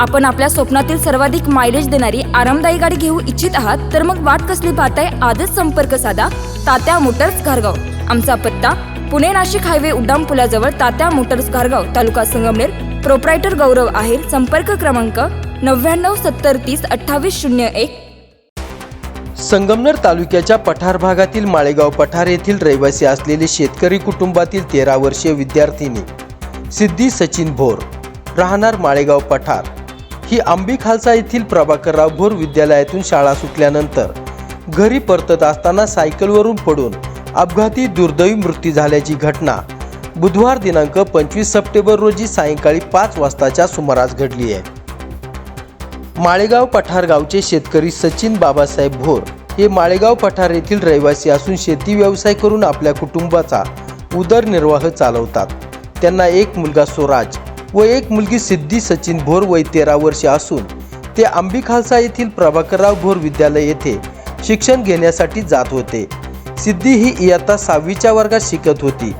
आपण आपल्या स्वप्नातील सर्वाधिक मायलेज देणारी आरामदायी गाडी घेऊ इच्छित आहात तर मग वाट कसली पाहताय? आजच संपर्क साधा. तात्या मोटर्स घारगाव. आमचा पत्ता पुणे नाशिक हायवे उड्डाण पुलाजवळ तात्या मोटर्स घारगाव तालुका संगमनेर. प्रोप्रायटर गौरव आहेर संपर्क क्रमांक नव्याण्णव सत्तर तीस अठ्ठावीस शून्य एक. संगमनेर तालुक्याच्या पठार भागातील माळेगाव पठार येथील रहिवासी असलेले शेतकरी कुटुंबातील तेरा वर्षीय विद्यार्थिनी सिद्धी सचिन भोर राहणार माळेगाव पठार. ही आंबी खालसा येथील प्रभाकरराव भोर विद्यालयातून शाळा सुटल्यानंतर घरी परतत असताना सायकलवरून पडून अपघाती दुर्दैवी मृत्यू झाल्याची घटना बुधवार दिनांक पंचवीस सप्टेंबर रोजी सायंकाळी पाच वाजताच्या सुमारास घडली आहे. माळेगाव पठार गावचे शेतकरी सचिन बाबासाहेब भोर हे माळेगाव पठार येथील रहिवासी असून शेती व्यवसाय करून आपल्या कुटुंबाचा उदरनिर्वाह चालवतात. त्यांना एक मुलगा स्वराज व एक मुलगी सिद्धी सचिन भोर वय तेरा वर्षे असून ते आंबी खालसा येथील प्रभाकरराव भोर विद्यालय येथे शिक्षण घेण्यासाठी जात होते. सिद्धी ही इयत्ता सहावीच्या वर्गात शिकत होती.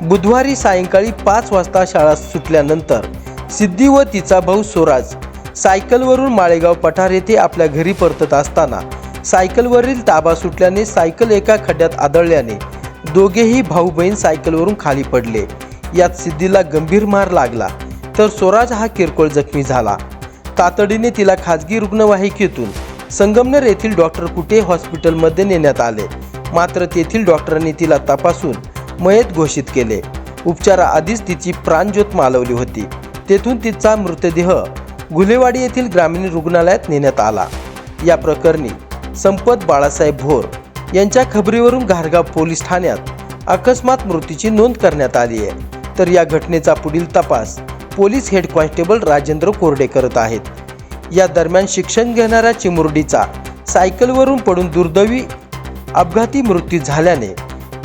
बुधवारी सायंकाळी पाच वाजता शाळा सुटल्यानंतर सिद्धी व तिचा भाऊ स्वराज सायकलवरून माळेगाव पठार येथे आपल्या घरी परतत असताना सायकलवरील ताबा सुटल्याने सायकल एका खड्ड्यात आदळल्याने दोघेही भाऊ बहीण सायकलवरून खाली पडले. यात सिद्धीला गंभीर मार लागला. तर स्वराज हा किरकोळ जखमी झाला. तातडीने तिला खाजगी रुग्णवाहिकेतून संगमनेर येथील डॉक्टर कुटे हॉस्पिटलमध्ये नेण्यात आले. मात्र तेथील डॉक्टरांनी तिला तपासून मयत घोषित केले. उपचाराआधीच तिची प्राणज्योत मालवली होती. तेथून तिचा मृतदेह गुलेवाडी येथील ग्रामीण रुग्णालयात नेण्यात आला. या प्रकरणी संपत बाळासाहेब भोर यांच्या खबरीवरून घारगाव पोलीस ठाण्यात अकस्मात मृत्यूची नोंद करण्यात आली आहे. तर या घटनेचा पुढील तपास पोलीस हेड कॉन्स्टेबल राजेंद्र कोरडे करत आहेत. या दरम्यान शिक्षण घेणाऱ्या चिमुरडीचा सायकलवरून पडून दुर्दैवी अपघाती मृत्यू झाल्याने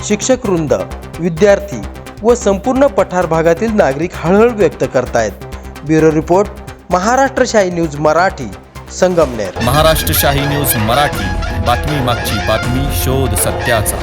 शिक्षक वृंद विद्यार्थी व संपूर्ण पठार भागातील नागरिक हळहळ व्यक्त करतायत. ब्युरो रिपोर्ट महाराष्ट्र शाही न्यूज मराठी संगमनेर. महाराष्ट्र शाही न्यूज मराठी बातमी मागची बातमी शोध सत्याचा.